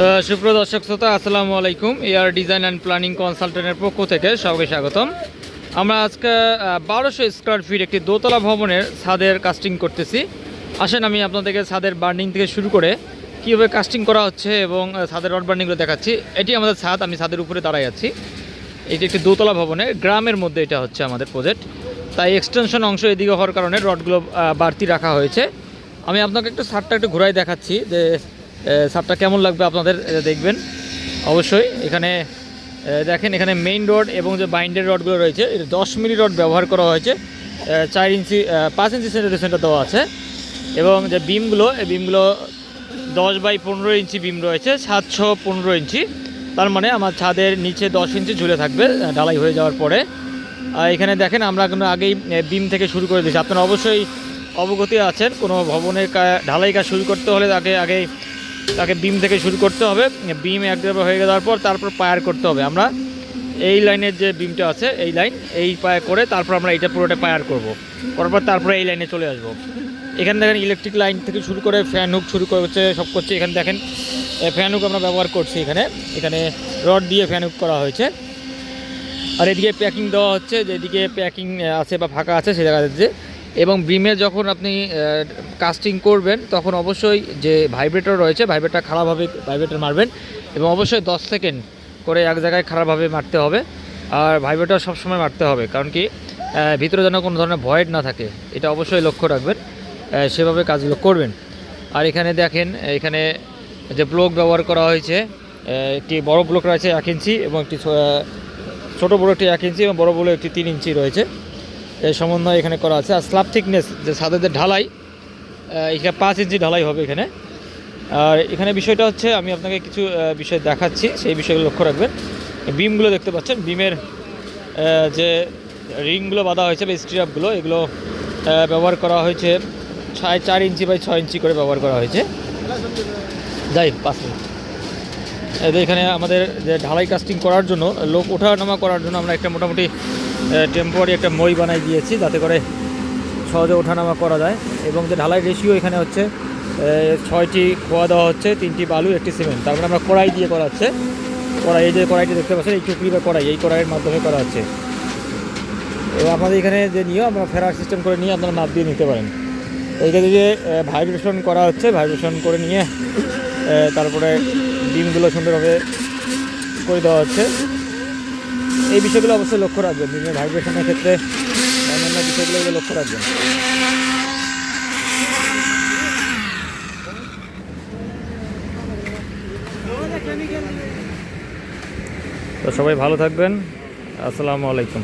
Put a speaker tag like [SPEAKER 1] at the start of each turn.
[SPEAKER 1] সুপ্রিয় দর্শক শ্রোতা, আসসালামু আলাইকুম। এয়ার ডিজাইন অ্যান্ড প্ল্যানিং কনসালটেন্টের পক্ষ থেকে সবাইকে স্বাগতম। আমরা আজকে বারোশো স্কোয়ার ফিট একটি দোতলা ভবনের ছাদের কাস্টিং করতেছি। আসেন, আমি আপনাদেরকে ছাদের বার্নিং থেকে শুরু করে কীভাবে কাস্টিং করা হচ্ছে এবং ছাদের রড বার্নিংগুলো দেখাচ্ছি। এটি আমাদের ছাদ, আমি ছাদের উপরে দাঁড়াই আছি। এটি একটি দোতলা ভবনে গ্রামের মধ্যে এটা হচ্ছে আমাদের প্রজেক্ট তাই এক্সটেনশন অংশ এদিকে হওয়ার কারণে রডগুলো বাড়তি রাখা হয়েছে। আমি আপনাকে একটু ছাদটা একটু ঘুরাই দেখাচ্ছি যে ছাদটা কেমন লাগবে আপনাদের দেখবেন। অবশ্যই, এখানে দেখেন, এখানে মেইন রড এবং যে বাইন্ডের রডগুলো রয়েছে এটা দশ মিলি রড ব্যবহার করা হয়েছে। চার ইঞ্চি পাঁচ ইঞ্চি সেন্টার সেন্টার দেওয়া আছে। এবং যে বিমগুলো এই বিমগুলো দশ বাই পনেরো ইঞ্চি বিম রয়েছে, সাতশো পনেরো ইঞ্চি। তার মানে আমার ছাদের নিচে দশ ইঞ্চি ঝুলে থাকবে ঢালাই হয়ে যাওয়ার পরে। এখানে দেখেন, আমরা কিন্তু আগেই বিম থেকে শুরু করে দিয়েছি। আপনারা অবশ্যই অবগতি আছেন, কোনো ভবনের ঢালাই কাজ শুরু করতে হলে তাকে আগে তাকে বিম থেকে শুরু করতে হবে। বিম এক হয়ে যাওয়ার পর তারপর পায়ার করতে হবে। আমরা এই লাইনের যে বিমটা আছে, এই লাইন এই পায়ে করে তারপর আমরা এইটা পুরোটা পায়ার করব। করার পর তারপরে এই লাইনে চলে আসব। এখানে দেখেন ইলেকট্রিক লাইন থেকে শুরু করে ফ্যান হুক শুরু করছে, সব করছে। এখানে দেখেন ফ্যান হুক আমরা ব্যবহার করছি এখানে। এখানে রড দিয়ে ফ্যান হুক করা হয়েছে। আর এদিকে প্যাকিং দেওয়া হচ্ছে। যেদিকে প্যাকিং আছে বা ফাঁকা আছে, সে জায়গাতে এবং বিমে যখন আপনি কাস্টিং করবেন, তখন অবশ্যই যে ভাইব্রেটর রয়েছে ভাইব্রেটর খারাপভাবে ভাইব্রেটর মারবেন এবং অবশ্যই দশ সেকেন্ড করে এক জায়গায় খারাপভাবে মারতে হবে। আর ভাইব্রেটর সবসময় মারতে হবে, কারণ কি ভিতরে যেন কোনো ধরনের ভয়েড না থাকে, এটা অবশ্যই লক্ষ্য রাখবেন সেভাবে কাজগুলো করবেন। আর এখানে দেখেন, এখানে যে ব্লক ব্যবহার করা হয়েছে একটি বড় ব্লক রয়েছে এক ইঞ্চি এবং একটি ছোটো বড় একটি এক ইঞ্চি এবং বড় বড় একটি তিন ইঞ্চি রয়েছে। সমন্বয় এখানে করা আছে। আর স্ল্যাব থিকনেস যে ছাদের ঢালাই এখানে পাঁচ ইঞ্চি ঢালাই হবে এখানে। আর এখানে বিষয়টা হচ্ছে, আমি আপনাকে কিছু বিষয় দেখাচ্ছি, সেই বিষয়গুলো লক্ষ্য রাখবেন। বিমগুলো দেখতে পাচ্ছেন। বিমের যে রিংগুলো বাঁধা হয়েছে বা স্ট্রিপগুলো এগুলো ব্যবহার করা হয়েছে ছয় চার ইঞ্চি বাই ছয় ইঞ্চি করে ব্যবহার করা হয়েছে। যাই পাঁচ মিনিট। এখানে আমাদের যে ঢালাই কাস্টিং করার জন্য, লোক ওঠানামা করার জন্য আমরা একটা মোটামুটি টেম্পোরারি একটা মই বানাই দিয়েছি যাতে করে সহজে ওঠানামা করা যায়। এবং যে ঢালাই রেশিও এখানে হচ্ছে ছয়টি খোয়া দেওয়া হচ্ছে, তিনটি বালু, একটি সিমেন্ট। তারপরে আমরা কড়াই দিয়ে করা হচ্ছে। কড়াই, এই যে কড়াইটি দেখতে পাচ্ছেন, এই টুকরি বা কড়াই, এই কড়াইয়ের মাধ্যমে করা হচ্ছে। এবং আমাদের এখানে যে নিয়ে আমরা ফেরার সিস্টেম করে নিয়ে আপনারা মাপ দিয়ে নিতে পারেন। এইখানে যে ভাইব্রেশন করা হচ্ছে। ভাইব্রেশন করে নিয়ে তারপরে ডিমগুলো সুন্দরভাবে করে দেওয়া হচ্ছে। এই বিষয়গুলো অবশ্যই লক্ষ্য রাখবেন। বিভিন্ন ভাইব্রেশনের ক্ষেত্রে অন্যান্য বিষয়গুলো লক্ষ্য রাখবেন। তো সবাই ভালো থাকবেন। আসসালামু আলাইকুম।